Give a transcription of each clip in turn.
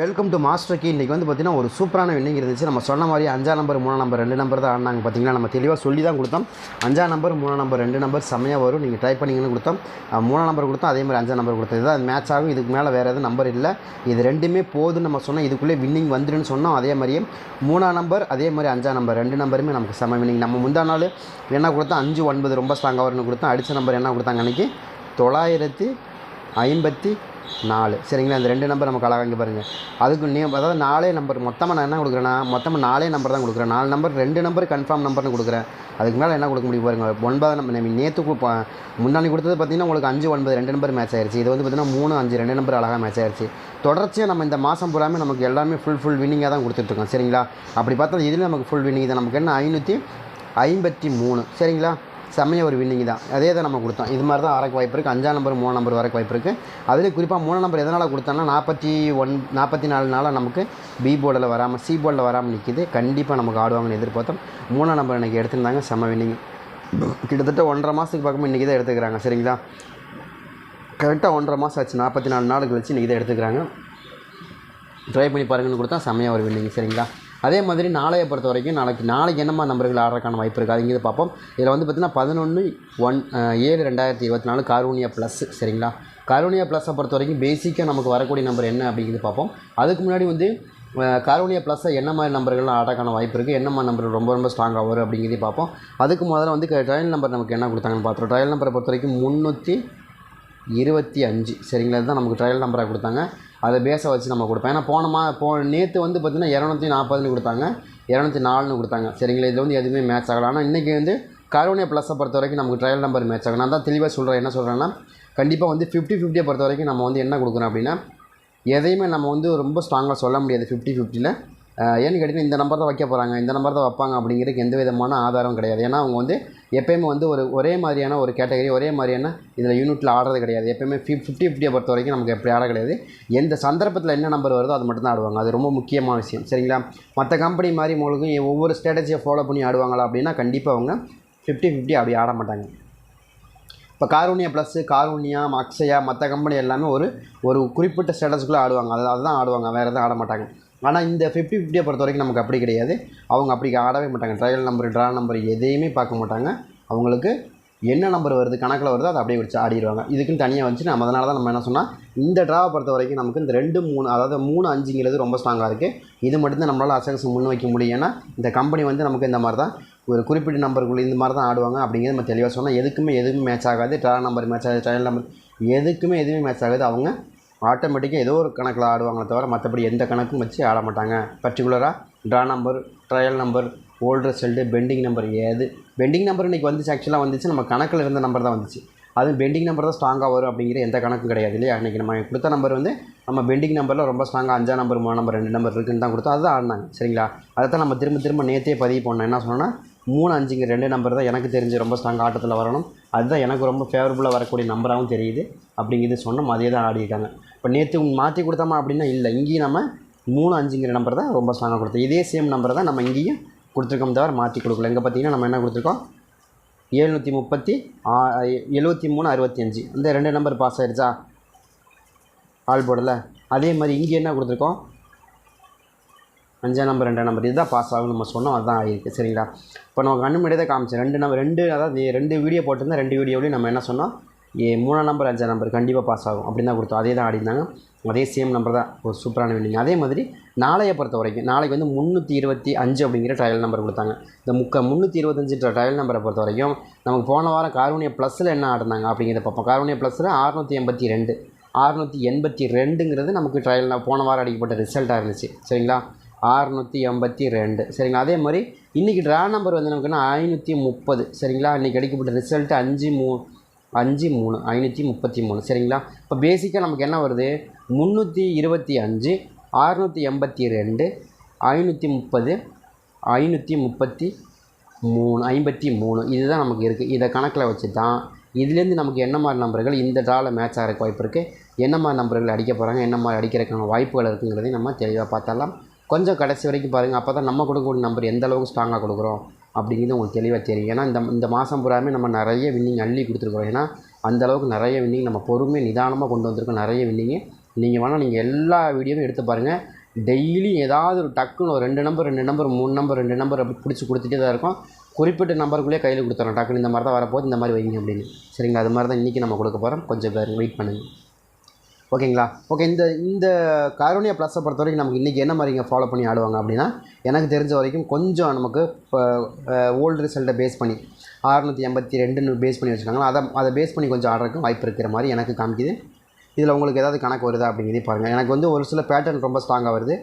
Welcome to master key இன்றைக்கி வந்து பார்த்திங்கன்னா ஒரு சூப்பரான வின்னிங் இருந்துச்சு. நம்ம சொன்ன மாதிரி அஞ்சாம் நம்பர் மூணாம் நம்பர் ரெண்டு நம்பர் தான் ஆடினாங்க பார்த்தீங்கன்னா நம்ம தெளிவாக சொல்லி தான் கொடுத்தோம். அஞ்சாம் நம்பர் மூணாம் நம்பர் ரெண்டு நம்பர் செம்மையாக வரும். நீங்கள் ட்ரை பண்ணிங்கன்னு கொடுத்தோம். மூணாம் நம்பர் கொடுத்தோம். அதே மாதிரி அஞ்சாம் நம்பர் கொடுத்தோம் இதுதான் மேட்ச் ஆகும். இதுக்கு மேலே வேறு எதுவும் நம்பர் இல்லை. இது ரெண்டுமே போதுன்னு நம்ம சொன்னோம். இதுக்குள்ளே வின்னிங் வந்துருன்னு சொன்னோம். அதே மாதிரியே மூணாம் நம்பர் அதே மாதிரி அஞ்சாம் நம்பர் ரெண்டு நம்பருமே நமக்கு செம்ம வின்னிங் நம்ம முந்தா நாள் என்ன கொடுத்தோம்? அஞ்சு ஒன்பது ரொம்ப ஸ்ட்ராங்காக வரும்னு கொடுத்தோம். அடித்த நம்பர் என்ன கொடுத்தாங்க அன்றைக்கி தொள்ளாயிரத்தி ஐம்பத்தி நாலு. சரிங்களா? இந்த ரெண்டு நம்பர் நமக்கு அழகாக இங்கே பாருங்கள் அதுக்கு நீ அதாவது நாலே நம்பர் மொத்தமாக நான் என்ன கொடுக்குறேன்னா மொத்தமாக நாலே நம்பர் தான் கொடுக்குறேன். நாலு நம்பர் ரெண்டு நம்பர் கன்ஃபார்ம் நம்பர்னு கொடுக்குறேன். அதுக்கு மேலே என்ன கொடுக்க முடியும் பாருங்கள் ஒன்பது நம்பர் நேற்று முன்னாடி கொடுத்தது பார்த்தீங்கன்னா உங்களுக்கு அஞ்சு ஒன்பது ரெண்டு நம்பர் மேட்ச் ஆயிடுச்சு இது வந்து பார்த்தீங்கன்னா மூணு அஞ்சு ரெண்டு நம்பர் அழகாக மேட்ச் ஆயிடுச்சு தொடர்ச்சியாக நம்ம இந்த மாதம் பூராமே நமக்கு எல்லாமே ஃபுல் ஃபுல் வின்னிங்காக தான் கொடுத்துட்ருக்கோம். சரிங்களா? அப்படி பார்த்தா இதில் நமக்கு ஃபுல் வின்னிங் தான். நமக்கு என்ன? ஐநூற்றி ஐம்பத்தி மூணு. சரிங்களா? செம்மைய ஒரு வின்னிங் தான். அதே தான் நம்ம கொடுத்தோம். இது மாதிரி தான் வரக்கு வாய்ப்பு இருக்குது அஞ்சாம் நம்பர் மூணு நம்பர் வரக்கு வாய்ப்பு இருக்குது அதுலேயும் குறிப்பாக மூணு நம்பர் எதனால் கொடுத்தோம்னா நாற்பத்தி ஒன் நாற்பத்தி நாலு நாளாக நமக்கு பி போர்டில் வராமல் சி போர்டில் வராமல் நிற்கிது கண்டிப்பாக நமக்கு ஆடுவாங்கன்னு எதிர்பார்த்தோம். மூணாம் நம்பர் எனக்கு எடுத்திருந்தாங்க. செம்ம வின்னிங் கிட்டத்தட்ட ஒன்றரை மாதத்துக்கு பக்கமும் இன்றைக்கி தான் எடுத்துக்கிறாங்க. சரிங்களா? கரெக்டாக ஒன்றரை மாதம் ஆச்சு. நாற்பத்தி நாலு நாள் கழிச்சு இன்றைக்கி தான் எடுத்துக்கிறாங்க. ட்ரை பண்ணி பாருங்கன்னு கொடுத்தா செம்மையாக ஒரு வின்னிங் சரிங்களா? அதே மாதிரி நாளையை பொறுத்த வரைக்கும் நாளைக்கு நாளைக்கு என்னமா நம்பர்கள் ஆடுறதுக்கான வாய்ப்பு இருக்குது அதுங்கிறது பார்ப்போம். இதில் வந்து பார்த்திங்கன்னா பதினொன்று ஒன் ஏழு ரெண்டாயிரத்தி இருபத்தி நாலு காரூனியா ப்ளஸ் சரிங்களா? காரூனியா ப்ளஸ்ஸை பொறுத்த வரைக்கும் பேசிக்காக நமக்கு வரக்கூடிய நம்பர் என்ன அப்படிங்கிறது பார்ப்போம். அதுக்கு முன்னாடி வந்து காரோனியா ப்ளஸ்ஸை என்ன மாதிரி நம்பர்கள்லாம் ஆட்டக்கான வாய்ப்பு இருக்குது என்ன மாதிரி நம்பர் ரொம்ப ரொம்ப ஸ்ட்ராங்காக வரும் அப்படிங்கிறதையும் பார்ப்போம். அதுக்கு முதல்ல வந்து ட்ரையல் நம்பர் நமக்கு என்ன கொடுத்தாங்கன்னு பார்த்துருவோம். ட்ரையல் நம்பரை பொறுத்த வரைக்கும் முந்நூற்றி இருபத்தி அஞ்சு சரிங்களா? இதுதான் நமக்கு ட்ரையல் நம்பராக கொடுத்தாங்க. அதை பேஸை வச்சு நம்ம கொடுப்போம். ஏன்னா போனமா போ நேற்று வந்து பார்த்திங்கன்னா இரநூத்தி நாற்பதுன்னு கொடுத்தாங்க. இரநூத்தி நாலுன்னு கொடுத்தாங்க. சரிங்களா? இதில் வந்து எதுவுமே மேட்ச் ஆகலாம் ஆனால் இன்றைக்கி வந்து கரோனியா ப்ளஸை பொறுத்த வரைக்கும் நமக்கு ட்ரையல் நம்பர் மேட்ச் ஆகும் நான் தான் தெளிவாக சொல்கிறேன் என்ன சொல்கிறேன்னா கண்டிப்பாக வந்து ஃபிஃப்டி ஃபிஃப்டியை பொறுத்த வரைக்கும் நம்ம வந்து என்ன கொடுக்குறோம் அப்படின்னா எதையுமே நம்ம வந்து ரொம்ப ஸ்ட்ராங்காக சொல்ல முடியாது ஃபிஃப்டி ஃபிஃப்டியில் ஏன்னு கேட்டிங்கன்னா இந்த நம்பர் தான் வைக்க போகிறாங்க இந்த நம்பர் தான் வைப்பாங்க அப்படிங்கிறதுக்கு எந்த விதமான ஆதாரம் கிடையாது. ஏன்னா அவங்க வந்து எப்பயுமே வந்து ஒரு ஒரே மாதிரியான ஒரு கேட்டகரி ஒரே மாதிரியான இதில் யூனிட்டில் ஆடுறது கிடையாது. எப்பயுமே ஃபி ஃபிஃப்டி ஃபிஃப்டியை பொறுத்த வரைக்கும் நமக்கு எப்படி ஆட கிடையாது. எந்த சந்தர்ப்பத்தில் என்ன நம்பர் வருதோ அது மட்டும் தான் ஆடுவாங்க. அது ரொம்ப முக்கியமான விஷயம். சரிங்களா? மற்ற கம்பெனி மாதிரி உங்களுக்கு ஒவ்வொரு ஸ்ட்ராட்டஜியை ஃபாலோ பண்ணி ஆடுவாங்களா அப்படின்னா கண்டிப்பாக அவங்க ஃபிஃப்டி ஃபிஃப்டி அப்படி ஆட மாட்டாங்க. இப்போ காரூனியா ப்ளஸ்ஸு காரூனியா மக்ஸையா மற்ற கம்பெனி எல்லாமே ஒரு ஒரு குறிப்பிட்ட ஸ்டேட்டஸ்க்குள்ளே ஆடுவாங்க. அதை அதுதான் ஆடுவாங்க. வேறு எதுவும் ஆட மாட்டாங்க. ஆனால் இந்த ஃபிஃப்டி ஃபிஃப்டியை பொறுத்த வரைக்கும் நமக்கு அப்படி கிடையாது. அவங்க அப்படி ஆடவே மாட்டாங்க. ட்ரையல் நம்பர் ட்ரா நம்பர் எதையுமே பார்க்க மாட்டாங்க. அவங்களுக்கு என்ன நம்பர் வருது கணக்கில் வருதோ அதை அப்படியே வச்சு ஆடிடுவாங்க. இதுக்குன்னு தனியாக வச்சு நம்ம அதனால தான் நம்ம என்ன சொன்னால் இந்த ட்ராவை பொறுத்த வரைக்கும் நமக்கு இந்த ரெண்டு மூணு அதாவது மூணு அஞ்சுங்கிறது ரொம்ப ஸ்ட்ராங்காக இருக்குது இது மட்டும்தான் நம்மளால் அசகஸ் முன் வைக்க முடியும். ஏன்னா இந்த கம்பெனி வந்து நமக்கு இந்த மாதிரி தான் ஒரு குறிப்பிட்ட நம்பருக்குள்ளே இந்த மாதிரி தான் ஆடுவாங்க அப்படிங்கிறது நம்ம தெளிவாக சொன்னால் எதுக்குமே எதுவுமே மேட்ச் ஆகாது. ட்ரா நம்பர் மேட்ச் ஆகாது ட்ரையல் நம்பர் எதுக்குமே எதுவுமே மேட்ச் ஆகாது. அவங்க ஆட்டோமேட்டிக்காக ஏதோ ஒரு கணக்கில் ஆடுவாங்களே தவிர மற்றபடி எந்த கணக்கும் வச்சு ஆட மாட்டாங்க. பர்டிகுலராக draw number trial number old result pending number ஏது. பெண்டிங் நம்பர் இன்றைக்கி வந்துச்சு ஆக்சுவலாக வந்துச்சு. நம்ம கணக்கில் இருந்த நம்பர் தான் வந்துச்சு. அது பெண்டிங் நம்பர் தான் ஸ்ட்ராங்காக வரும் அப்படிங்கிற எந்த கணக்கும் கிடையாது இல்லையா? அன்றைக்கி நம்ம கொடுத்த நம்பர் வந்து நம்ம பெண்டிங் நம்பரில் ரொம்ப ஸ்ட்ராங்காக அஞ்சாம் நம்பர் மூணு நம்பர் ரெண்டு நம்பர் இருக்குன்னு தான் கொடுத்தோம். அதுதான் ஆடினாங்க. சரிங்களா? அதை தான் நம்ம திரும்ப திரும்ப நேற்றே பதிவு பண்ணோம். என்ன சொன்னோன்னா மூணு அஞ்சுங்க ரெண்டு நம்பர் தான் எனக்கு தெரிஞ்சு ரொம்ப ஸ்ட்ராங் ஆட்டத்தில் வரணும். அதுதான் எனக்கு ரொம்ப ஃபேவரபுளாக வரக்கூடிய நம்பராகவும் தெரியுது. அப்படிங்கிறது சொன்னோம் அதே தான் ஆடிருக்காங்க இப்போ நேற்று மாற்றி கொடுத்தோமா அப்படின்னா இல்லை. இங்கேயும் நம்ம மூணு அஞ்சுங்கிற நம்பர் தான் ரொம்ப ஸ்ட்ராங்காக கொடுத்தோம். இதே சேம் நம்பர் தான் நம்ம இங்கேயும் கொடுத்துருக்கோம் தவிர மாற்றி கொடுக்கல. இங்கே பார்த்தீங்கன்னா நம்ம என்ன கொடுத்துருக்கோம்? ஏழ்நூற்றி முப்பத்தி எழுபத்தி மூணு அறுபத்தி அஞ்சு. இந்த ரெண்டு நம்பர் பாஸ் ஆயிடுச்சா ஆல் போர்டில் அதே மாதிரி இங்கே என்ன கொடுத்துருக்கோம்? அஞ்சாம் நம்பர் ரெண்டாம் நம்பர் இதுதான் பாஸ் ஆகும் நம்ம சொன்னோம் அதுதான் ஆகிருக்கு சரிங்களா? இப்போ நம்ம கண்ணு முன்னாடியே தான் காமிச்சேன். ரெண்டு நம்பர் ரெண்டு அதாவது ரெண்டு வீடியோ போட்டிருந்தா ரெண்டு வீடியோவிலையும் நம்ம என்ன சொன்னோம்? ஏ மூணாம் நம்பர் அஞ்சாம் நம்பர் கண்டிப்பாக பாஸ் ஆகும். அப்படின்னு தான் கொடுத்தோம். அதே தான் ஆடினாங்க அதே சேம் நம்பர் தான். ஒரு சூப்பரான வின்னிங் அதே மாதிரி நாளையை பொறுத்த வரைக்கும் நாளைக்கு வந்து முந்நூற்றி இருபத்தி அஞ்சு அப்படிங்கிற ட்ரையல் நம்பர் கொடுத்தாங்க. இந்த முக்க முந்நூற்றி இருபத்தஞ்சு ட்ரையல் நம்பரை பொறுத்த வரைக்கும் நமக்கு போன வாரம் காரூனியா ப்ளஸில் என்ன ஆடினாங்க அப்படிங்கிறத பார்ப்போம். காரூனியா ப்ளஸில் அறுநூற்றி எண்பத்தி ரெண்டு. அறுநூற்றி எண்பத்தி ரெண்டுங்கிறது நமக்கு ட்ரையல் போன வாரம் அடிக்கப்பட்ட ரிசல்ட்டாக இருந்துச்சு. சரிங்களா? அறுநூற்றி எண்பத்தி ரெண்டு. சரிங்களா? அதே மாதிரி இன்றைக்கி ட்ரா நம்பர் வந்து நமக்குன்னா ஐநூற்றி முப்பது. சரிங்களா? இன்றைக்கி அடிக்கப்பட்ட ரிசல்ட்டு அஞ்சு மூ அஞ்சு மூணு ஐநூற்றி முப்பத்தி மூணு. சரிங்களா? இப்போ பேசிக்காக நமக்கு என்ன வருது? முந்நூற்றி இருபத்தி அஞ்சு அறுநூற்றி எண்பத்தி ரெண்டு ஐநூற்றி முப்பது ஐநூற்றி முப்பத்தி மூணு ஐம்பத்தி மூணு. இதுதான் நமக்கு இருக்குது இதை கணக்கில் வச்சு தான் இதுலேருந்து நமக்கு என்ன மாதிரி நம்பர்கள் இந்த ட்ராவில் மேட்ச் ஆகிறக்கு வாய்ப்பு இருக்குது என்ன மாதிரி நம்பர்கள் அடிக்க போகிறாங்க என்ன மாதிரி அடிக்கிறதுக்கான வாய்ப்புகள் இருக்குங்கிறதையும் நம்ம தெளிவாக பார்த்தாலாம் கொஞ்சம் கடைசி வரைக்கும் பாருங்கள் அப்போ தான் நம்ம கொடுக்கக்கூடிய நம்பர் எந்த அளவுக்கு ஸ்ட்ராங்காக கொடுக்குறோம் அப்படிங்கிறது உங்களுக்கு தெளிவாக தெரியும். ஏன்னா இந்த இந்த மாதம் பூராமே நம்ம நிறைய வின்னிங் அள்ளி கொடுத்துருக்குறோம். ஏன்னா அந்த அளவுக்கு நிறைய வின்னிங் நம்ம பொறுமை நிதானமாக கொண்டு வந்திருக்கோம். நிறைய வின்னிங்கு நீங்கள் வேணால் நீங்கள் எல்லா வீடியோவும் எடுத்து பாருங்கள் டெய்லி ஏதாவது ஒரு டக்குன்னு ஒரு ரெண்டு நம்பர் ரெண்டு நம்பர் மூணு நம்பர் ரெண்டு நம்பர் அப்படி பிடிச்சி கொடுத்துட்டே தான் இருக்கும். குறிப்பிட்ட நம்பருக்குள்ளே கையில் கொடுத்துறோம். டக்குன்னு இந்த மாதிரி தான் வரப்போகுது இந்த மாதிரி வைங்க அப்படின்னு. சரிங்களா? அது மாதிரி தான் இன்றைக்கி நம்ம கொடுக்க போகிறோம் கொஞ்சம் பேர் வெயிட் பண்ணுங்கள் ஓகேங்களா? ஓகே இந்த இந்த காரோனியா ப்ளஸை பொறுத்த வரைக்கும் நமக்கு இன்றைக்கி என்ன மாதிரி இங்கே ஃபாலோ பண்ணி ஆடுவாங்க அப்படின்னா எனக்கு தெரிஞ்ச வரைக்கும் கொஞ்சம் நமக்கு இப்போ ஓல்டு ரிசல்ட்டை பேஸ் பண்ணி அறுநூற்றி எண்பத்தி ரெண்டுன்னு பேஸ் பண்ணி வச்சுருக்காங்களா அதை அதை பேஸ் பண்ணி கொஞ்சம் ஆடுறதுக்கு வாய்ப்பு இருக்கிற மாதிரி எனக்கு காமிக்குது. இதில் உங்களுக்கு ஏதாவது கணக்கு வருதா அப்படிங்கிறதே பாருங்கள் எனக்கு வந்து ஒரு சில பேட்டர்ன் ரொம்ப ஸ்ட்ராங்காக வருது.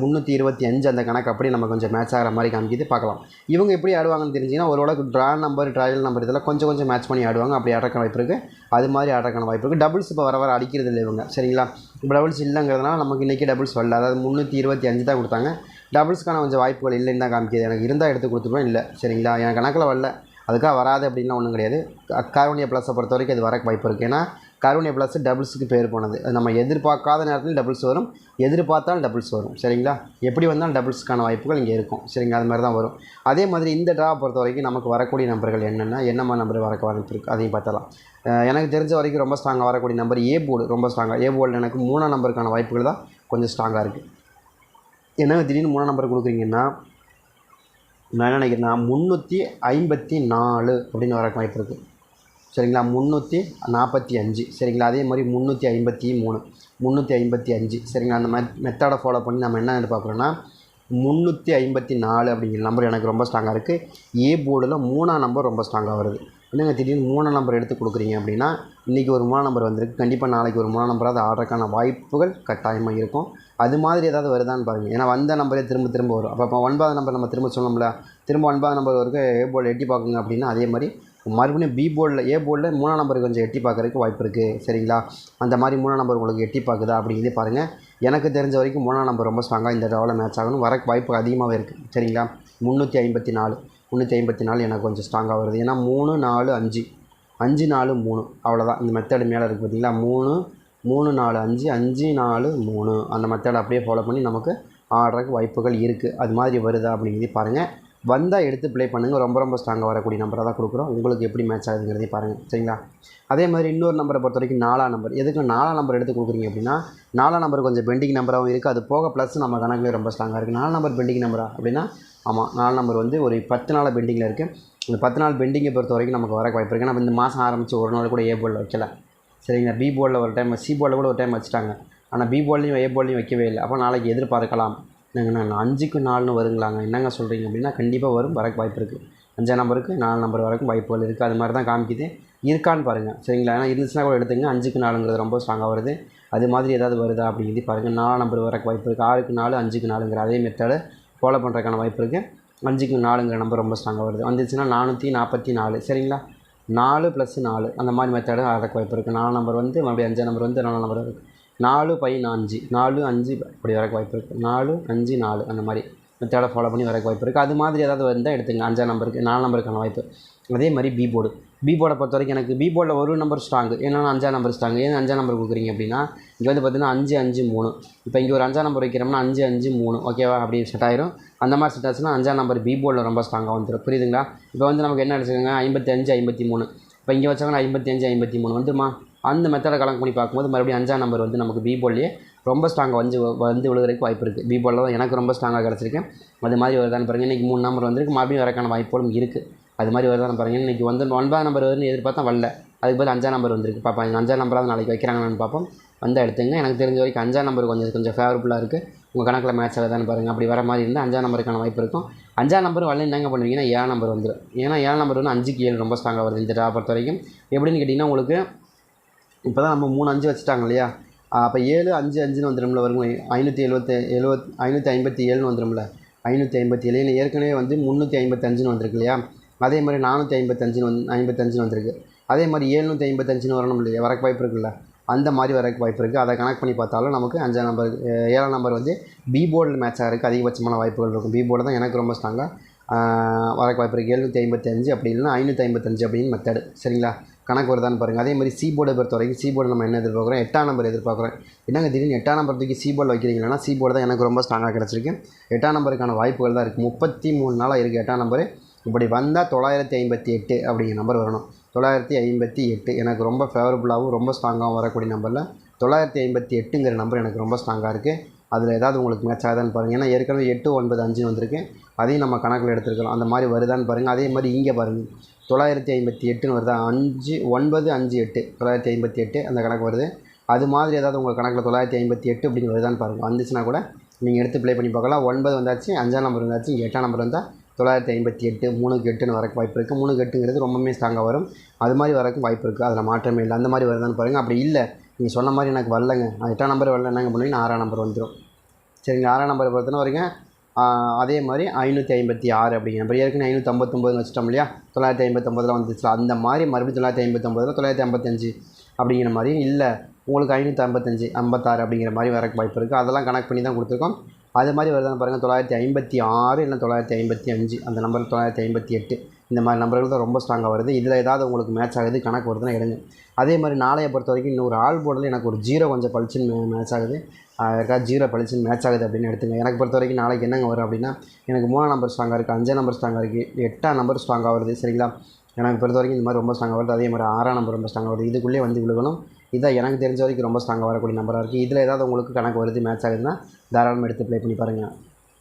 முந்நூற்றி இருபத்தி அஞ்சு அந்த கணக்கு அப்படி நம்ம கொஞ்சம் மேட்ச் ஆகிற மாதிரி காமிக்குது. பார்க்கலாம். இவங்க எப்படி ஆடுவாங்கன்னு தெரிஞ்சிங்கன்னா ஓரளவுக்கு ட்ரா நம்பர் ட்ரையல் நம்பர் இதெல்லாம் கொஞ்சம் கொஞ்சம் மேட்ச் பண்ணி ஆடுவாங்க. அப்படி ஆடுறக்கான வாய்ப்பு இருக்குது அது மாதிரி ஆடுறக்கான வாய்ப்பு இருக்குது டபுள்ஸ் இப்போ வர வர அடிக்கிறது இல்லை இவங்க. சரிங்களா? இப்போ டபுள்ஸ் இல்லைங்கிறதுனால நமக்கு இன்றைக்கி டபுள்ஸ் வரல. அதாவது முந்நூற்றி இருபத்தி அஞ்சு தான் கொடுத்தாங்க. டபுள்ஸ்க்கான கொஞ்சம் வாய்ப்புகள் இல்லைன்னு தான் காமிக்குது. எனக்கு இருந்தால் எடுத்து கொடுத்துருவேன். இல்லை. சரிங்களா? என் கணக்கில் வரல. அதுக்காக வராது அப்படின்லாம் ஒன்றும் கிடையாது. அக்காரோனிய ப்ளஸை பொறுத்த வரைக்கும் அது வரக்கு வாய்ப்பு இருக்குது ஏன்னா கருணை ப்ளஸ் டபுள்ஸுக்கு பேர் போனது. அது நம்ம எதிர்பார்க்காத நேரத்தில் டபுள்ஸ் வரும். எதிர்பார்த்தாலும் டபுள்ஸ் வரும். சரிங்களா? எப்படி வந்தாலும் டபுள்ஸ்க்கான வாய்ப்புகள் இங்கே இருக்கும். சரிங்களா? அது மாதிரி தான் வரும். அதே மாதிரி இந்த ட்ரா பொறுத்த வரைக்கும் நமக்கு வரக்கூடிய நம்பர்கள் என்னென்னா என்னம்மா நம்பர் வரக்க வாய்ப்பு இருக்குது அதையும் பார்த்தலாம் எனக்கு தெரிஞ்ச வரைக்கும் ரொம்ப ஸ்ட்ராங்காக வரக்கூடிய நம்பர் ஏ போர்டு ரொம்ப ஸ்ட்ராங்காக ஏ போர்டில் எனக்கு மூணாம் நம்பருக்கான வாய்ப்புகள் தான் கொஞ்சம் ஸ்ட்ராங்காக இருக்குது என்ன திடீர்னு மூணாம் நம்பர் கொடுக்குறீங்கன்னா நான் என்ன நினைக்கிறேன்னா முந்நூற்றி ஐம்பத்தி நாலு அப்படின்னு வர வாய்ப்பு இருக்குது சரிங்களா? முந்நூற்றி நாற்பத்தி அஞ்சு. சரிங்களா? அதே மாதிரி முந்நூற்றி ஐம்பத்தி மூணு. முந்நூற்றி ஐம்பத்தி அஞ்சு. சரிங்களா? அந்த மாதிரி மெத்தடை ஃபாலோ பண்ணி நம்ம என்ன எதிர்பார்க்குறோன்னா முந்நூற்றி ஐம்பத்தி நாலு அப்படிங்கிற நம்பர் எனக்கு ரொம்ப ஸ்ட்ராங்காக இருக்குது ஏ போர்டில் மூணாம் நம்பர் ரொம்ப ஸ்ட்ராங்காக வருது. என்னங்க திடீர்னு மூணாம் நம்பர் எடுத்து கொடுக்குறீங்க அப்படின்னா இன்றைக்கி ஒரு மூணாம் நம்பர் வந்திருக்கு. கண்டிப்பாக நாளைக்கு ஒரு மூணாம் நம்பராவது ஆடுறதுக்கான வாய்ப்புகள் கட்டாயமாக இருக்கும். அது மாதிரி ஏதாவது வருதான்னு பாருங்கள் ஏன்னா வந்த நம்பரே திரும்ப திரும்ப வரும். அப்போ இப்போ ஒன்பதாம் நம்பர் நம்ம திரும்ப சொன்னோம்ல திரும்ப ஒன்பதாம் நம்பர் வரைக்கும் ஏ போர்டில் எட்டி பார்க்குங்க அப்படின்னா அதே மாதிரி மறுபடியும் பி போர்டில் ஏ போர்டில் மூணாம் நம்பருக்கு கொஞ்சம் எட்டி பார்க்குறதுக்கு வாய்ப்பு இருக்குது சரிங்களா? அந்த மாதிரி மூணாம் நம்பர் உங்களுக்கு எட்டி பார்க்குதா அப்படிங்கிறதே பாருங்கள் எனக்கு தெரிஞ்ச வரைக்கும் மூணாம் நம்பர் ரொம்ப ஸ்ட்ராங்காக இந்த டாவில் மேட்ச் ஆகணும். வர வாய்ப்பு அதிகமாகவே இருக்குது சரிங்களா? முந்நூற்றி ஐம்பத்தி நாலு. முந்நூற்றி ஐம்பத்தி நாலு எனக்கு கொஞ்சம் ஸ்ட்ராங்காக வருது. ஏன்னா மூணு நாலு அஞ்சு. அஞ்சு நாலு மூணு. அவ்வளோதான் இந்த மெத்தடு மேலே இருக்குது பார்த்திங்களா மூணு மூணு நாலு அஞ்சு அஞ்சு நாலு மூணு. அந்த மெத்தடை அப்படியே ஃபாலோ பண்ணி நமக்கு ஆடுறதுக்கு வாய்ப்புகள் இருக்குது அது மாதிரி வருதா அப்படிங்கிறதே பாருங்கள் வந்தால் எடுத்து ப்ளே பண்ணுங்கள் ரொம்ப ரொம்ப ஸ்ட்ராங்காக வரக்கூடிய நம்பரை தான் கொடுக்குறோம். உங்களுக்கு எப்படி மேட்ச் ஆகுதுங்கிறதையும் பாருங்கள் சரிங்களா? அதே மாதிரி இன்னொரு நம்பரை பொறுத்த வரைக்கும் நாலாம் நம்பர் எதுக்கு நாலாம் நம்பர் எடுத்து கொடுக்குறீங்க அப்படின்னா நாலாம் நம்பர் கொஞ்சம் பெண்டிங் நம்பராகவும் இருக்குது அது போக ப்ளஸ் நம்ம கணக்குலேயே ரொம்ப ஸ்ட்ராங்காக இருக்குது நாலு நம்பர் பெண்டிங் நம்பரா அப்படின்னா ஆமாம் நாலு நம்பர் வந்து ஒரு பத்து நாள் பெண்டிங்கில் இருக்குது இந்த பத்து நாள் பெண்டிங்கை பொறுத்த வரைக்கும் நமக்கு வர வாய்ப்பு இருக்குது நம்ம இந்த மாதம் ஆரம்பித்து ஒரு நாள் கூட ஏ போர்டில் வைக்கல. சரிங்களா? பி போர்டில் ஒரு டைம் சி போர்டில் கூட ஒரு டைம் வச்சுட்டாங்க. ஆனால் பி போர்ட்லேயும் ஏ போர்ட்லையும் வைக்கவே இல்லை. அப்போ நாளைக்கு எதிர்பார்க்கலாம். என்னங்கண்ணா அஞ்சுக்கு நாலுன்னு வருங்களாங்க. என்னங்க சொல்கிறீங்க அப்படின்னா கண்டிப்பாக வரும். வரக்கு வாய்ப்பு இருக்குது அஞ்சாம் நம்பருக்கு நாலு நம்பர் வரைக்கும் வாய்ப்புகள் இருக்குது அது மாதிரி தான் காமிக்குது. இருக்கான்னு பாருங்கள் சரிங்களா? ஏன்னா இருந்துச்சுன்னா கூட எடுத்துங்க. அஞ்சுக்கு நாலுங்கிறது ரொம்ப ஸ்ட்ராங்காக வருது. அது மாதிரி ஏதாவது வருதா அப்படிங்கிறது பாருங்கள் நாலாம் நம்பர் வரக்கு வாய்ப்பு இருக்குது ஆறுக்கு நாலு அஞ்சுக்கு நாலுங்கிற அதே மெத்தடை ஃபாலோ பண்ணுறதுக்கான வாய்ப்பு இருக்குது அஞ்சுக்கு நாலுங்கிற நம்பர் ரொம்ப ஸ்ட்ராங்காக வருது. வந்துச்சுன்னா நானூற்றி நாற்பத்தி நாலு. சரிங்களா? நாலு ப்ளஸ் நாலு. அந்த மாதிரி மெத்தடு வரக்கு வாய்ப்பு இருக்குது நாலு நம்பர் வந்து மறுபடியும் அஞ்சாம் நம்பர் வந்து நாலு நம்பர் இருக்குது நாலு பை நாலு அஞ்சு அப்படி வரக்கு வாய்ப்பு இருக்குது நாலு அஞ்சு நாலு அந்த மாதிரி மெத்தடை ஃபாலோ பண்ணி வரக்கு வாய்ப்பு இருக்குது அது மாதிரி ஏதாவது வந்தால் எடுத்துங்க அஞ்சாம் நம்பருக்கு நாலு நம்பருக்கான வாய்ப்பு. அதே மாதிரி பி போர்டு பி போர்டை பொறுத்த வரைக்கும் எனக்கு பி போர்டில் ஒரு நம்பர் ஸ்ட்ராங்கு ஏன்னா அஞ்சாம் நம்பர் ஸ்ட்ராங்கு ஏன் அஞ்சாம் நம்பர் கொடுக்குறீங்க அப்படின்னா இங்கே வந்து பார்த்தீங்கன்னா அஞ்சு அஞ்சு மூணு. இப்போ இங்கே ஒரு அஞ்சாம் நம்பர் வைக்கிறோம்னா அஞ்சு அஞ்சு மூணு. ஓகேவா அப்படி செட் ஆயிரும். அந்த மாதிரி செட் ஆச்சுன்னா அஞ்சாம் நம்பர் பி போர்டில் ரொம்ப ஸ்ட்ராங்காக வந்துடும் புரியுதுங்களா? இப்போ வந்து நமக்கு என்ன அடிச்சுக்கோங்க ஐம்பத்தி அஞ்சு ஐம்பத்தி மூணு. இப்போ இங்கே வச்சாங்கன்னா ஐம்பத்தி அஞ்சு ஐம்பத்தி மூணு. வந்துமா அந்த மெத்தடை கணக்கு பண்ணி பார்க்கும்போது மறுபடியும் அஞ்சாம் நம்பர் வந்து நமக்கு பி ரொம்ப ஸ்ட்ராங்காக வந்து வந்து விழுகிறதுக்கு வாய்ப்பு இருக்குது பி தான் எனக்கு ரொம்ப ஸ்ட்ராங்காக கிடச்சிருக்கு அது மாதிரி வருதான்னு பாருங்கள் இன்றைக்கி மூணு நம்பர் வந்திருக்கு. மறுபடியும் வரக்கான வாய்ப்புகளும் இருக்குது அது மாதிரி வருதான்னு பாருங்கள் இன்றைக்கி வந்து ஒன்பதாம் நம்பர் வருதுன்னு எதிர்பார்த்தா வரல. அதுக்கு பதில் அஞ்சாம் நம்பர் வந்திருக்கு. பார்ப்போம் இந்த அஞ்சாம் நம்பராக நாளைக்கு வைக்கிறாங்கன்னு பார்ப்போம் வந்தால் எடுத்துங்க. எனக்கு தெரிஞ்ச வரைக்கும் அஞ்சாம் நம்பர் கொஞ்சம் கொஞ்சம் ஃபேவரபுளாக இருக்குது உங்கள் கணக்கில் மேட்ச் ஆகுதான்னு பாருங்கள் அப்படி வர மாதிரி இருந்தால் அஞ்சாம் நம்பருக்கான வாய்ப்பு இருக்கும். அஞ்சாம் நம்பர் வரல என்னங்க பண்ணுவீங்கன்னா ஏழாம் நம்பர் வந்துடும் ஏன்னா ஏழாம் நம்பர் வந்து அஞ்சுக்கு ஏழு ரொம்ப ஸ்ட்ராங்காக வருது இந்த ட்ரா பொறுத்த வரைக்கும் எப்படின்னு கேட்டிங்கன்னா உங்களுக்கு இப்போ தான் நம்ம மூணு அஞ்சு வச்சுட்டாங்க இல்லையா? அப்போ ஏழு அஞ்சு அஞ்சுன்னு வந்துடும்ல வரும் ஐநூற்றி எழுபத்தி எழுபத் ஐநூற்றி ஐம்பத்தி ஏழுன்னு வந்துடும்ல ஐநூற்றி ஐம்பத்தி ஏழு. ஏற்கனவே வந்து முந்நூற்றி ஐம்பத்தஞ்சுன்னு வந்திருக்கு இல்லையா? அதே மாதிரி நானூற்றி ஐம்பத்தஞ்சுன்னு வந்து ஐம்பத்தஞ்சுன்னு வந்திருக்கு. அதே மாதிரி ஏழ்நூற்றி ஐம்பத்தஞ்சுன்னு வரணும் இல்லையா? வரக்கு வாய்ப்பு இருக்குல்ல. அந்த மாதிரி வரக்கு வாய்ப்பு இருக்குது அதை கனெக்ட் பண்ணி பார்த்தாலும் நமக்கு அஞ்சாம் நம்பர் ஏழாம் நம்பர் வந்து பி போர்டில் மேட்ச் ஆகிறதுக்கு அதிகபட்சமான வாய்ப்புகள் இருக்கும். பி போர்டு தான் எனக்கு ரொம்ப ஸ்ட்ராங்காக வரக்கு வாய்ப்பு இருக்குது எழுநூற்றி ஐம்பத்தஞ்சு அப்படி இல்லைன்னா ஐநூற்றி ஐம்பத்தஞ்சு அப்படின்னு மெத்தடு சரிங்களா? கணக்கு வருதான்னு பாருங்கள் அதே மாதிரி சீபோர்டை பொறுத்த வரைக்கும் சீபோர்டு நம்ம என்ன எதிர்பார்க்குறோம்? எட்டாம் நம்பர் எதிர்பார்க்குறோம். என்னங்க திடீர்னு எட்டாம் நம்பர் தூக்கி சி போர்டு வைக்கிறீங்கன்னா சிபோர்ட் தான் எனக்கு ரொம்ப ஸ்ட்ராங்காக கிடச்சிருக்கு. எட்டாம் நம்பருக்கான வாய்ப்புகள் தான் இருக்குது முப்பத்தி மூணு நாளாக இருக்குது எட்டாம் நம்பரு இப்படி வந்தால் தொள்ளாயிரத்தி ஐம்பத்தி எட்டு அப்படிங்கிற நம்பர் வரணும். தொள்ளாயிரத்தி ஐம்பத்தி எட்டு எனக்கு ரொம்ப ஃபேவரபுளாகவும் ரொம்ப ஸ்ட்ராங்காகவும் வரக்கூடிய நம்பரில் தொள்ளாயிரத்தி ஐம்பத்தி எட்டுங்கிற நம்பர் எனக்கு ரொம்ப ஸ்ட்ராங்காக இருக்குது அதில் ஏதாவது உங்களுக்கு மேட்ச் ஆகுதான்னு பாருங்கள் ஏன்னா ஏற்கனவே எட்டு ஒன்பது அஞ்சு வந்திருக்கு. அதையும் நம்ம கணக்கில் எடுத்துருக்கலாம். அந்த மாதிரி வருதான்னு பாருங்கள் அதே மாதிரி இங்கே பாருங்கள் தொள்ளாயிரத்தி ஐம்பத்தி எட்டுன்னு வருதா? அஞ்சு ஒன்பது அஞ்சு எட்டு. தொள்ளாயிரத்தி ஐம்பத்தி எட்டு அந்த கணக்கு வருது. அது மாதிரி ஏதாவது உங்கள் கணக்கில் தொள்ளாயிரத்தி ஐம்பத்தி எட்டு அப்படின்னு வருதான்னு பாருங்கள் வந்துச்சுன்னா கூட நீங்கள் எடுத்து ப்ளே பண்ணி பார்க்கலாம். ஒன்பது வந்தாச்சு அஞ்சாம் நம்பர் வந்தாச்சு எட்டாம் நம்பர் வந்தால் தொள்ளாயிரத்தி ஐம்பத்தி எட்டு மூணுக்கு எட்டுன்னு வரக்கு வாய்ப்பு இருக்குது மூணுக்கு எட்டுங்கிறது ரொம்பவுமே ஸ்ட்ராங்காக வரும். அது மாதிரி வரக்கும் வாய்ப்பு இருக்குது அதில் மாற்றமே இல்லை. அந்த மாதிரி வருதான்னு பாருங்கள் அப்படி இல்லை. நீங்கள் சொன்ன மாதிரி எனக்கு வரலங்க. எட்டாம் நம்பர் வரல என்னங்க பண்ணுவீங்க ஆறாம் நம்பர் வந்துடும் சரிங்க ஆறாம் நம்பர் பார்த்தோன்னா வரைக்கும் அதே மாதிரி ஐநூற்றி ஐம்பத்தி ஆறு அப்படிங்கிற மாதிரி ஏற்கனவே ஐநூற்றி ஐம்பத்தொம்பதுன்னு வச்சிட்டோம் இல்லையா? தொள்ளாயிரத்தி ஐம்பத்தொம்பதில் வந்துச்சு அந்த மாதிரி மறுபடியும் தொள்ளாயிரத்தி ஐம்பத்தொம்பதில் தொள்ளாயிரத்தி ஐம்பத்தஞ்சு அப்படிங்கிற மாதிரி இல்லை உங்களுக்கு ஐநூற்றி ஐம்பத்தஞ்சு ஐம்பத்தாறு அப்படிங்கிற மாதிரி வரக்கு வாய்ப்பு இருக்குது அதெல்லாம் கணக்கு பண்ணி தான் கொடுத்துருக்கோம். அது மாதிரி வருதுன்னு பாருங்கள் தொள்ளாயிரத்தி ஐம்பத்தி ஆறு இல்லை தொள்ளாயிரத்தி ஐம்பத்தி அஞ்சு அந்த நம்பர் தொள்ளாயிரத்தி ஐம்பத்தி எட்டு இந்த மாதிரி நம்பர்கள் தான் ரொம்ப ஸ்ட்ராங்காக வருது. இதில் ஏதாவது உங்களுக்கு மேட்ச் ஆகுது கணக்கு வருதுன்னா எடுங்க. அதே மாதிரி நாளைய பொறுத்த வரைக்கும் இன்னொரு ஆள் போர்டில் எனக்கு ஒரு ஜீரோ கொஞ்சம் பளிச்சுன்னு மேட்ச் ஆகுது. யாருக்காவது ஜீரோ பளிச்சுன்னு மேட்ச் ஆகுது அப்படின்னு எடுத்துங்க. எனக்கு பொறுத்த வரைக்கும் நாளைக்கு என்னங்க வரும் அப்படின்னா எனக்கு மூணாம் நம்பர் ஸ்ட்ராங்காக இருக்குது அஞ்சாம் நம்பர் ஸ்ட்ராங்காக இருக்குது எட்டாம் நம்பர் ஸ்ட்ராங்காக வருது சரிங்களா? எனக்கு பொறுத்த வரைக்கும் இந்த மாதிரி ரொம்ப ஸ்ட்ராங்காக வருது. அதே மாதிரி ஆறாம் நம்பர் ரொம்ப ஸ்ட்ராங்காக வருது. இதுக்குள்ளேயே வந்து விழுகணும். இதான் எனக்கு தெரிஞ்ச வரைக்கும் ரொம்ப ஸ்ட்ராங்காக வரக்கூடிய நம்பராக இருக்குது இதில் ஏதாவது உங்களுக்கு கணக்கு வருது மேட்ச் ஆகுதுன்னா தாராளமாக எடுத்து ப்ளே பண்ணி பாருங்கள்